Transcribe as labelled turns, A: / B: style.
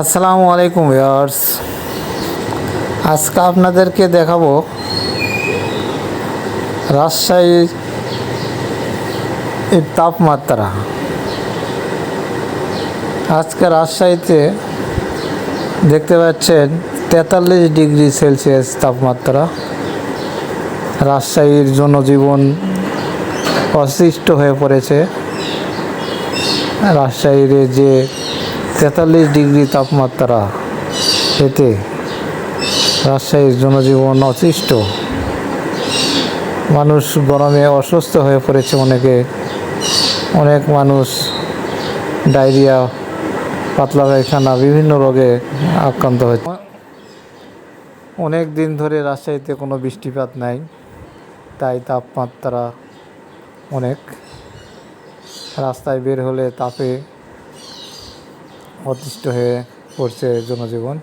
A: আসসালামু আলাইকুম ভিউয়ার্স। আজকে আপনাদেরকে দেখাবো রাজশাহীর এর তাপমাত্রা। আজকে রাজশাহীতে দেখতে পাচ্ছেন তেতাল্লিশ ডিগ্রি সেলসিয়াস তাপমাত্রা। রাজশাহীর জনজীবন অসৃষ্ট হয়ে পড়েছে। রাজশাহীর যে তেতাল্লিশ ডিগ্রি তাপমাত্রা এতে রাজশাহীর জনজীবন অতিষ্ঠ। মানুষ গরমে অসুস্থ হয়ে পড়েছে অনেকে। অনেক মানুষ ডায়রিয়া, পাতলা পায়খানা, বিভিন্ন রোগে আক্রান্ত হয়েছে। অনেক দিন ধরে রাজশাহীতে কোনো বৃষ্টিপাত নাই, তাই তাপমাত্রা অনেক। রাস্তায় বের হলে তাপে অতিষ্ঠ হয়ে পড়ছে জনজীবন।